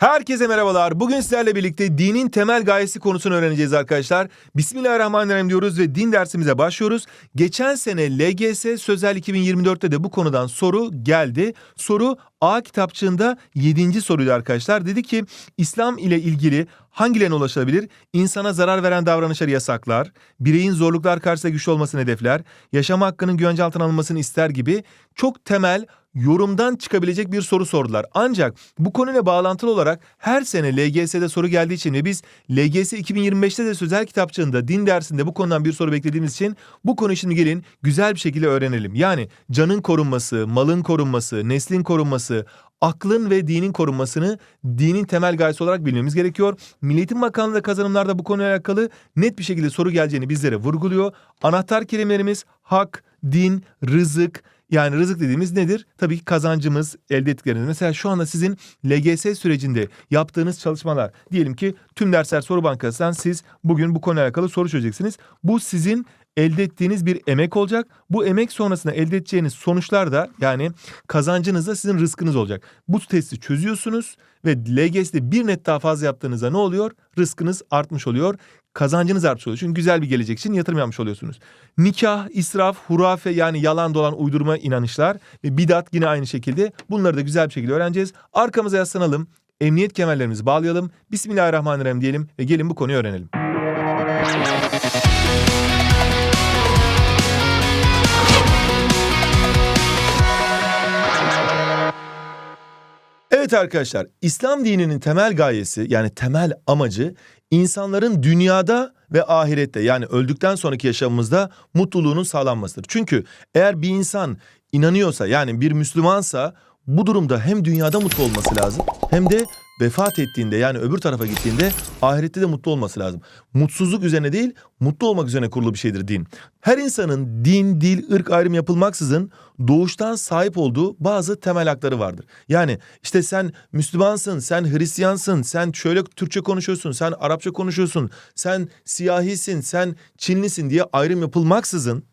Herkese merhabalar. Bugün sizlerle birlikte dinin temel gayesi konusunu öğreneceğiz arkadaşlar. Bismillahirrahmanirrahim diyoruz ve din dersimize başlıyoruz. Geçen sene LGS Sözel 2024'te de bu konudan soru geldi. Soru A kitapçığında 7. soruydu arkadaşlar. Dedi ki İslam ile ilgili hangilerine ulaşılabilir? İnsana zarar veren davranışları yasaklar, bireyin zorluklar karşısında güçlü olmasını hedefler, yaşam hakkının güvence altına alınmasını ister gibi çok temel yorumdan çıkabilecek bir soru sordular. Ancak bu konuyla bağlantılı olarak her sene LGS'de soru geldiği için ve biz LGS 2025'te de sözel kitapçığında din dersinde bu konudan bir soru beklediğimiz için bu konuyu şimdi gelin güzel bir şekilde öğrenelim. Yani canın korunması, malın korunması, neslin korunması, aklın ve dinin korunmasını dinin temel gayesi olarak bilmemiz gerekiyor. Milli Eğitim Bakanlığı da kazanımlarda bu konuyla alakalı net bir şekilde soru geleceğini bizlere vurguluyor. Anahtar kelimelerimiz hak, din, rızık, yani rızık dediğimiz nedir? Tabii ki kazancımız, elde ettiklerimiz. Mesela şu anda sizin LGS sürecinde yaptığınız çalışmalar. Diyelim ki tüm dersler soru bankasından siz bugün bu konuyla alakalı soru çözeceksiniz. Bu sizin elde ettiğiniz bir emek olacak. Bu emek sonrasında elde edeceğiniz sonuçlar da yani kazancınız da sizin rızkınız olacak. Bu testi çözüyorsunuz ve LGS'de bir net daha fazla yaptığınızda ne oluyor? Rızkınız artmış oluyor. Kazancınız artmış oluyor. Çünkü güzel bir gelecek için yatırım yapmış oluyorsunuz. Nikah, israf, hurafe yani yalan dolan uydurma inanışlar ve bidat yine aynı şekilde. Bunları da güzel bir şekilde öğreneceğiz. Arkamıza yaslanalım. Emniyet kemerlerimizi bağlayalım. Bismillahirrahmanirrahim diyelim ve gelin bu konuyu öğrenelim. Evet arkadaşlar, İslam dininin temel gayesi yani temel amacı insanların dünyada ve ahirette yani öldükten sonraki yaşamımızda mutluluğunun sağlanmasıdır. Çünkü eğer bir insan inanıyorsa yani bir Müslümansa bu durumda hem dünyada mutlu olması lazım hem de vefat ettiğinde yani öbür tarafa gittiğinde ahirette de mutlu olması lazım. Mutsuzluk üzerine değil mutlu olmak üzerine kurulu bir şeydir din. Her insanın din, dil, ırk ayrımı yapılmaksızın doğuştan sahip olduğu bazı temel hakları vardır. Yani işte sen Müslümansın, sen Hristiyansın, sen şöyle Türkçe konuşuyorsun, sen Arapça konuşuyorsun, sen siyahisin, sen Çinlisin diye ayrım yapılmaksızın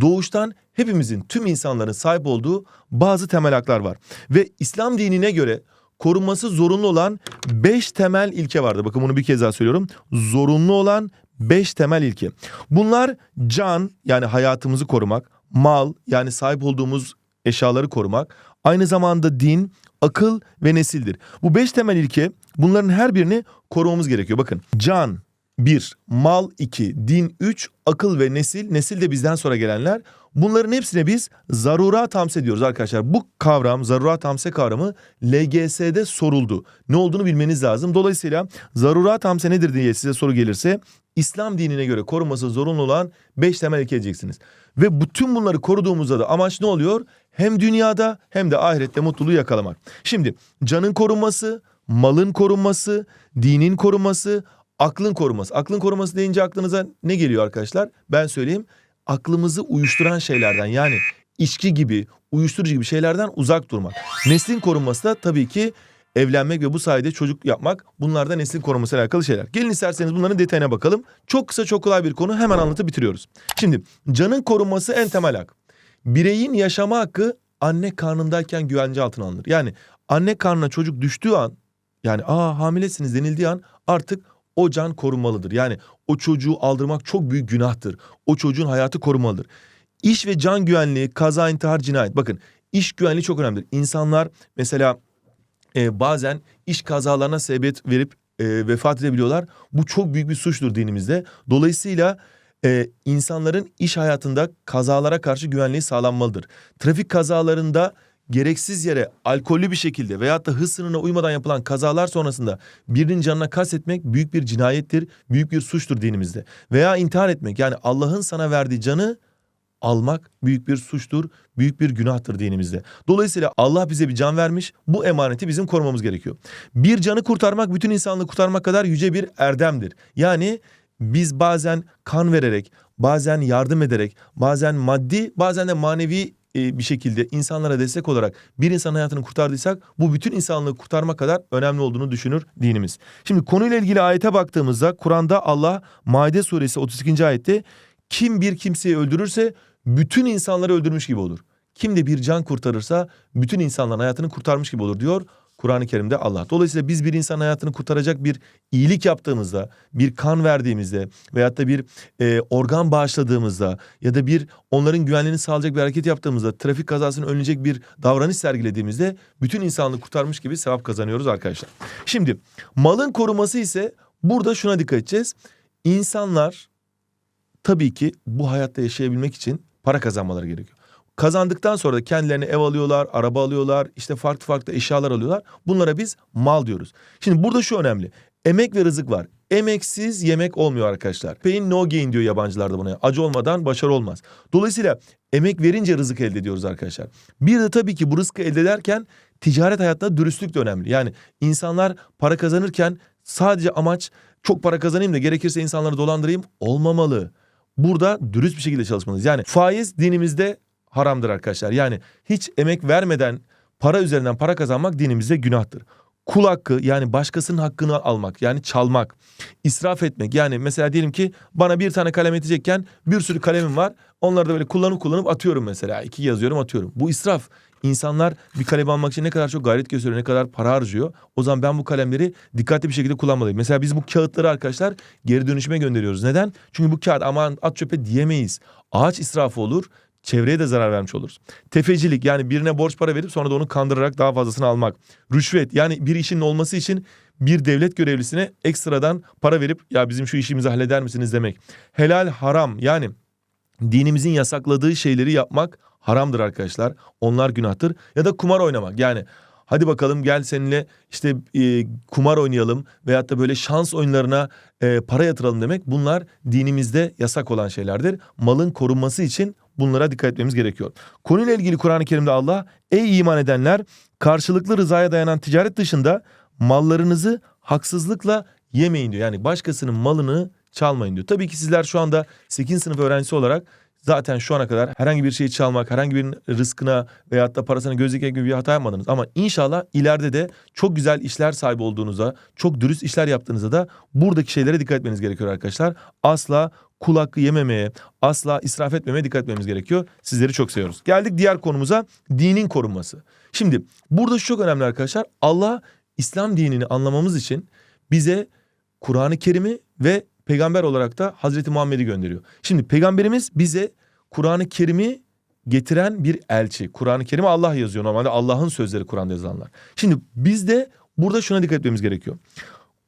doğuştan hepimizin tüm insanların sahip olduğu bazı temel haklar var. Ve İslam dinine göre korunması zorunlu olan beş temel ilke vardı. Bakın bunu bir kez daha söylüyorum. Zorunlu olan beş temel ilke. Bunlar can yani hayatımızı korumak, mal yani sahip olduğumuz eşyaları korumak, aynı zamanda din, akıl ve nesildir. Bu beş temel ilke bunların her birini korumamız gerekiyor. Bakın can, 1. Mal 2. Din 3. Akıl ve nesil. Nesil de bizden sonra gelenler. Bunların hepsine biz zarurat hamse ediyoruz arkadaşlar. Bu kavram zarurat hamse kavramı LGS'de soruldu. Ne olduğunu bilmeniz lazım. Dolayısıyla zarurat hamse nedir diye size soru gelirse İslam dinine göre korunması zorunlu olan 5 temel ilke edeceksiniz. Ve bütün bunları koruduğumuzda da amaç ne oluyor? Hem dünyada hem de ahirette mutluluğu yakalamak. Şimdi canın korunması, malın korunması, dinin korunması, aklın koruması. Aklın koruması deyince aklınıza ne geliyor arkadaşlar? Ben söyleyeyim. Aklımızı uyuşturan şeylerden yani içki gibi, uyuşturucu gibi şeylerden uzak durmak. Neslin korunması da tabii ki evlenmek ve bu sayede çocuk yapmak. Bunlar da neslin korunması ile alakalı şeyler. Gelin isterseniz bunların detayına bakalım. Çok kısa çok kolay bir konu hemen anlatıp bitiriyoruz. Şimdi canın korunması en temel hak. Bireyin yaşama hakkı anne karnındayken güvence altına alınır. Yani anne karnına çocuk düştüğü an yani aa hamilesiniz denildiği an artık o can korunmalıdır. Yani o çocuğu aldırmak çok büyük günahtır. O çocuğun hayatı korunmalıdır. İş ve can güvenliği, kaza, intihar, cinayet. Bakın iş güvenliği çok önemlidir. İnsanlar mesela e, bazen iş kazalarına sebebiyet verip e, vefat edebiliyorlar. Bu çok büyük bir suçtur dinimizde. Dolayısıyla e, insanların iş hayatında kazalara karşı güvenliği sağlanmalıdır. Trafik kazalarında gereksiz yere alkollü bir şekilde veyahut da hız sınırına uymadan yapılan kazalar sonrasında birinin canına kastetmek büyük bir cinayettir, büyük bir suçtur dinimizde. Veya intihar etmek yani Allah'ın sana verdiği canı almak büyük bir suçtur, büyük bir günahtır dinimizde. Dolayısıyla Allah bize bir can vermiş, bu emaneti bizim korumamız gerekiyor. Bir canı kurtarmak bütün insanlığı kurtarmak kadar yüce bir erdemdir. Yani biz bazen kan vererek, bazen yardım ederek, bazen maddi, bazen de manevi e, bir şekilde insanlara destek olarak bir insan hayatını kurtardıysak bu bütün insanlığı kurtarmak kadar önemli olduğunu düşünür dinimiz. Şimdi konuyla ilgili ayete baktığımızda Kur'an'da Allah Maide suresi 32. ayette kim bir kimseyi öldürürse bütün insanları öldürmüş gibi olur. Kim de bir can kurtarırsa bütün insanların hayatını kurtarmış gibi olur diyor. Kur'an-ı Kerim'de Allah. Dolayısıyla biz bir insan hayatını kurtaracak bir iyilik yaptığımızda, bir kan verdiğimizde veyahut da bir e, organ bağışladığımızda ya da bir onların güvenliğini sağlayacak bir hareket yaptığımızda, trafik kazasını önleyecek bir davranış sergilediğimizde bütün insanlığı kurtarmış gibi sevap kazanıyoruz arkadaşlar. Şimdi malın koruması ise burada şuna dikkat edeceğiz. İnsanlar tabii ki bu hayatta yaşayabilmek için para kazanmaları gerekiyor. Kazandıktan sonra da kendilerine ev alıyorlar, araba alıyorlar, işte farklı farklı eşyalar alıyorlar. Bunlara biz mal diyoruz. Şimdi burada şu önemli. Emek ve rızık var. Emeksiz yemek olmuyor arkadaşlar. Pain no gain diyor yabancılar da buna. Acı olmadan başarı olmaz. Dolayısıyla emek verince rızık elde ediyoruz arkadaşlar. Bir de tabii ki bu rızkı elde ederken ticaret hayatta dürüstlük de önemli. Yani insanlar para kazanırken sadece amaç çok para kazanayım da gerekirse insanları dolandırayım olmamalı. Burada dürüst bir şekilde çalışmalıyız. Yani faiz dinimizde haramdır arkadaşlar. Yani hiç emek vermeden para üzerinden para kazanmak dinimizde günahtır. Kul hakkı yani başkasının hakkını almak yani çalmak, israf etmek. Yani mesela diyelim ki bana bir tane kalem yetecekken bir sürü kalemim var. Onları da böyle kullanıp kullanıp atıyorum mesela. İki yazıyorum atıyorum. Bu israf. İnsanlar bir kalem almak için ne kadar çok gayret gösteriyor, ne kadar para harcıyor. O zaman ben bu kalemleri dikkatli bir şekilde kullanmalıyım. Mesela biz bu kağıtları arkadaşlar geri dönüşüme gönderiyoruz. Neden? Çünkü bu kağıt aman at çöpe diyemeyiz. Ağaç israfı olur çevreye de zarar vermiş oluruz. Tefecilik yani birine borç para verip sonra da onu kandırarak daha fazlasını almak. Rüşvet yani bir işin olması için bir devlet görevlisine ekstradan para verip ya bizim şu işimizi halleder misiniz demek. Helal haram yani dinimizin yasakladığı şeyleri yapmak haramdır arkadaşlar. Onlar günahtır. Ya da kumar oynamak yani hadi bakalım gel seninle işte e, kumar oynayalım veyahut da böyle şans oyunlarına e, para yatıralım demek. Bunlar dinimizde yasak olan şeylerdir. Malın korunması için bunlara dikkat etmemiz gerekiyor. Konuyla ilgili Kur'an-ı Kerim'de Allah ey iman edenler karşılıklı rızaya dayanan ticaret dışında mallarınızı haksızlıkla yemeyin diyor. Yani başkasının malını çalmayın diyor. Tabii ki sizler şu anda 8. sınıf öğrencisi olarak zaten şu ana kadar herhangi bir şeyi çalmak, herhangi bir rızkına veyahut da parasına göz dikmek gibi bir hata yapmadınız. Ama inşallah ileride de çok güzel işler sahibi olduğunuzda, çok dürüst işler yaptığınızda da buradaki şeylere dikkat etmeniz gerekiyor arkadaşlar. Asla kul hakkı yememeye, asla israf etmemeye dikkat etmemiz gerekiyor. Sizleri çok seviyoruz. Geldik diğer konumuza dinin korunması. Şimdi burada şu çok önemli arkadaşlar. Allah İslam dinini anlamamız için bize Kur'an-ı Kerim'i ve peygamber olarak da Hazreti Muhammed'i gönderiyor. Şimdi peygamberimiz bize Kur'an-ı Kerim'i getiren bir elçi. Kur'an-ı Kerim'i Allah yazıyor normalde Allah'ın sözleri Kur'an'da yazılanlar. Şimdi biz de burada şuna dikkat etmemiz gerekiyor.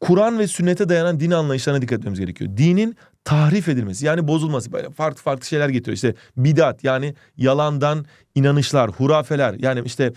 Kur'an ve sünnete dayanan din anlayışlarına dikkat etmemiz gerekiyor. Dinin tahrif edilmesi yani bozulması böyle farklı farklı şeyler getiriyor. İşte bidat yani yalandan inanışlar, hurafeler yani işte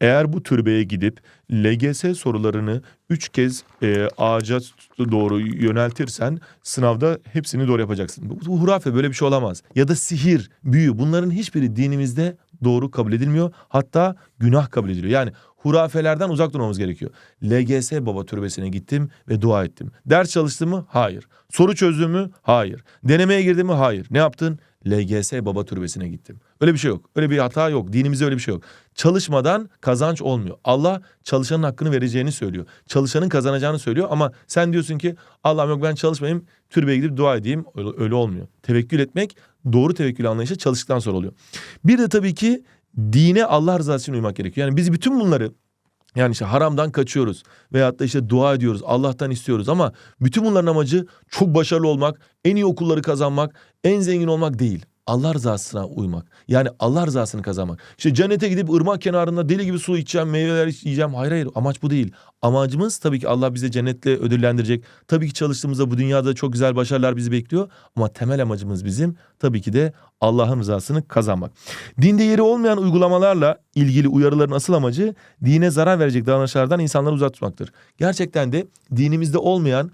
eğer bu türbeye gidip LGS sorularını üç kez e, ağaca doğru yöneltirsen sınavda hepsini doğru yapacaksın. Bu, bu hurafe böyle bir şey olamaz. Ya da sihir, büyü bunların hiçbiri dinimizde doğru kabul edilmiyor. Hatta günah kabul ediliyor. Yani hurafelerden uzak durmamız gerekiyor. LGS baba türbesine gittim ve dua ettim. Ders çalıştım mı? Hayır. Soru çözdüm mü? Hayır. Denemeye girdim mi? Hayır. Ne yaptın? LGS baba türbesine gittim. Öyle bir şey yok. Öyle bir hata yok. Dinimizde öyle bir şey yok. Çalışmadan kazanç olmuyor. Allah çalışanın hakkını vereceğini söylüyor. Çalışanın kazanacağını söylüyor ama sen diyorsun ki Allah'ım yok ben çalışmayayım türbeye gidip dua edeyim. Öyle, öyle olmuyor. Tevekkül etmek doğru tevekkül anlayışı çalıştıktan sonra oluyor. Bir de tabii ki dine Allah rızası için uymak gerekiyor. Yani biz bütün bunları yani işte haramdan kaçıyoruz veyahut da işte dua ediyoruz, Allah'tan istiyoruz ama bütün bunların amacı çok başarılı olmak, en iyi okulları kazanmak, en zengin olmak değil. Allah rızasına uymak. Yani Allah rızasını kazanmak. İşte cennete gidip ırmak kenarında deli gibi su içeceğim, meyveler yiyeceğim. Hayır hayır amaç bu değil. Amacımız tabii ki Allah bize cennetle ödüllendirecek. Tabii ki çalıştığımızda bu dünyada çok güzel başarılar bizi bekliyor. Ama temel amacımız bizim tabii ki de Allah'ın rızasını kazanmak. Dinde yeri olmayan uygulamalarla ilgili uyarıların asıl amacı dine zarar verecek davranışlardan insanları uzak tutmaktır. Gerçekten de dinimizde olmayan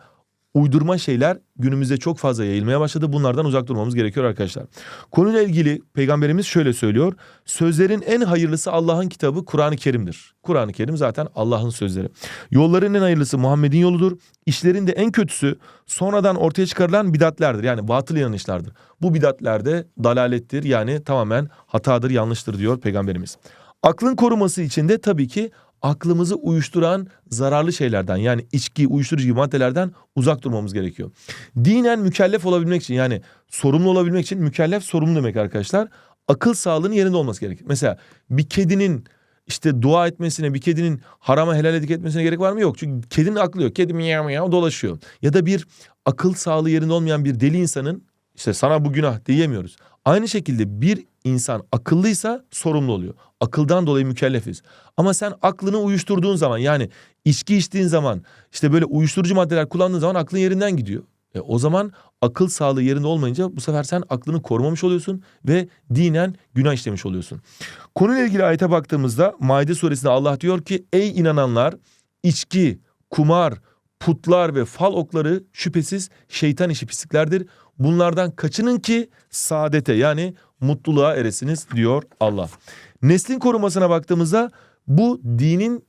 uydurma şeyler günümüzde çok fazla yayılmaya başladı. Bunlardan uzak durmamız gerekiyor arkadaşlar. Konuyla ilgili peygamberimiz şöyle söylüyor. Sözlerin en hayırlısı Allah'ın kitabı Kur'an-ı Kerim'dir. Kur'an-ı Kerim zaten Allah'ın sözleri. Yolların en hayırlısı Muhammed'in yoludur. İşlerin de en kötüsü sonradan ortaya çıkarılan bidatlerdir. Yani batıl inanışlardır. Bu bidatlerde dalalettir yani tamamen hatadır, yanlıştır diyor peygamberimiz. Aklın koruması için de tabii ki aklımızı uyuşturan zararlı şeylerden yani içki, uyuşturucu gibi maddelerden uzak durmamız gerekiyor. Dinen mükellef olabilmek için yani sorumlu olabilmek için mükellef sorumlu demek arkadaşlar. Akıl sağlığının yerinde olması gerekir. Mesela bir kedinin işte dua etmesine bir kedinin harama helal edik etmesine gerek var mı? Yok. Çünkü kedinin aklı yok. Kedi miyav miyav dolaşıyor. Ya da bir akıl sağlığı yerinde olmayan bir deli insanın işte sana bu günah diyemiyoruz. Aynı şekilde bir insan akıllıysa sorumlu oluyor. Akıldan dolayı mükellefiz. Ama sen aklını uyuşturduğun zaman yani içki içtiğin zaman işte böyle uyuşturucu maddeler kullandığın zaman aklın yerinden gidiyor. E, o zaman akıl sağlığı yerinde olmayınca bu sefer sen aklını korumamış oluyorsun ve dinen günah işlemiş oluyorsun. Konuyla ilgili ayete baktığımızda Maide suresinde Allah diyor ki ey inananlar içki, kumar, putlar ve fal okları şüphesiz şeytan işi pisliklerdir. Bunlardan kaçının ki saadete yani mutluluğa eresiniz diyor Allah. Neslin korumasına baktığımızda bu dinin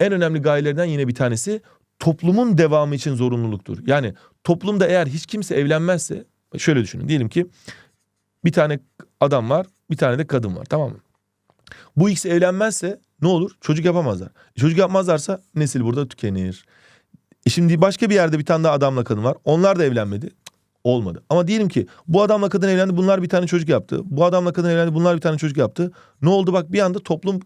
en önemli gayelerinden yine bir tanesi toplumun devamı için zorunluluktur. Yani toplumda eğer hiç kimse evlenmezse şöyle düşünün diyelim ki bir tane adam var bir tane de kadın var tamam mı? Bu ikisi evlenmezse ne olur? Çocuk yapamazlar. Çocuk yapmazlarsa nesil burada tükenir. E şimdi başka bir yerde bir tane daha adamla kadın var. Onlar da evlenmedi. Olmadı. Ama diyelim ki bu adamla kadın evlendi bunlar bir tane çocuk yaptı. Bu adamla kadın evlendi bunlar bir tane çocuk yaptı. Ne oldu bak bir anda toplum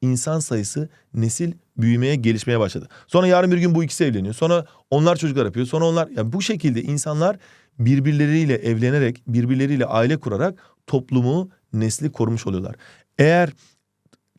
insan sayısı nesil büyümeye gelişmeye başladı. Sonra yarın bir gün bu ikisi evleniyor. Sonra onlar çocuklar yapıyor. Sonra onlar yani bu şekilde insanlar birbirleriyle evlenerek birbirleriyle aile kurarak toplumu nesli korumuş oluyorlar. Eğer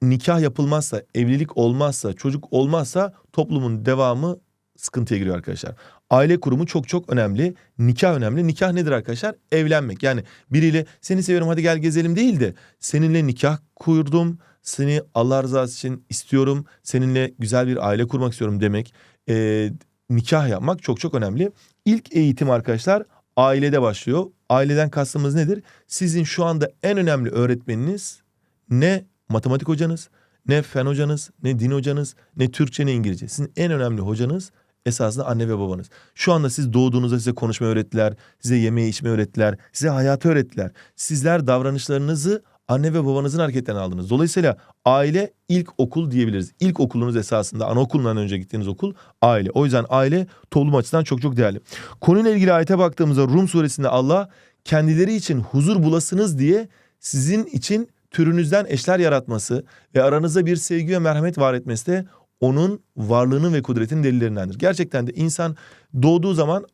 nikah yapılmazsa, evlilik olmazsa, çocuk olmazsa toplumun devamı sıkıntıya giriyor arkadaşlar. Aile kurumu çok çok önemli. Nikah önemli. Nikah nedir arkadaşlar? Evlenmek. Yani biriyle seni seviyorum hadi gel gezelim değil de seninle nikah kurdum. Seni Allah rızası için istiyorum. Seninle güzel bir aile kurmak istiyorum demek. Ee, nikah yapmak çok çok önemli. İlk eğitim arkadaşlar ailede başlıyor. Aileden kastımız nedir? Sizin şu anda en önemli öğretmeniniz ne matematik hocanız, ne fen hocanız, ne din hocanız, ne Türkçe ne İngilizce. Sizin en önemli hocanız esasında anne ve babanız. Şu anda siz doğduğunuzda size konuşma öğrettiler, size yemeği içme öğrettiler, size hayatı öğrettiler. Sizler davranışlarınızı anne ve babanızın hareketlerinden aldınız. Dolayısıyla aile ilk okul diyebiliriz. İlk okulunuz esasında anaokulundan önce gittiğiniz okul aile. O yüzden aile toplum açısından çok çok değerli. Konuyla ilgili ayete baktığımızda Rum suresinde Allah kendileri için huzur bulasınız diye sizin için türünüzden eşler yaratması ve aranızda bir sevgi ve merhamet var etmesi de onun varlığının ve kudretinin delillerindendir. Gerçekten de insan doğduğu zaman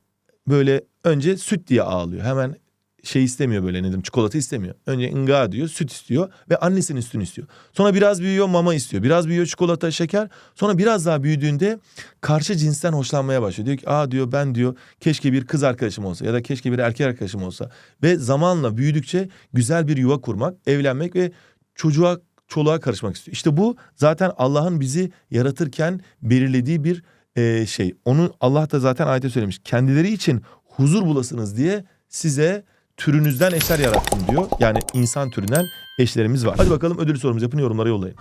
böyle önce süt diye ağlıyor. Hemen şey istemiyor böyle ne diyeyim çikolata istemiyor. Önce inga diyor süt istiyor ve annesinin sütünü istiyor. Sonra biraz büyüyor mama istiyor. Biraz büyüyor çikolata şeker. Sonra biraz daha büyüdüğünde karşı cinsten hoşlanmaya başlıyor. Diyor ki aa diyor ben diyor keşke bir kız arkadaşım olsa ya da keşke bir erkek arkadaşım olsa. Ve zamanla büyüdükçe güzel bir yuva kurmak, evlenmek ve çocuğa çoluğa karışmak istiyor. İşte bu zaten Allah'ın bizi yaratırken belirlediği bir e, şey. Onu Allah da zaten ayette söylemiş. Kendileri için huzur bulasınız diye size türünüzden eşler yarattım diyor. Yani insan türünden eşlerimiz var. Hadi bakalım ödül sorumuzu yapın yorumlara yollayın.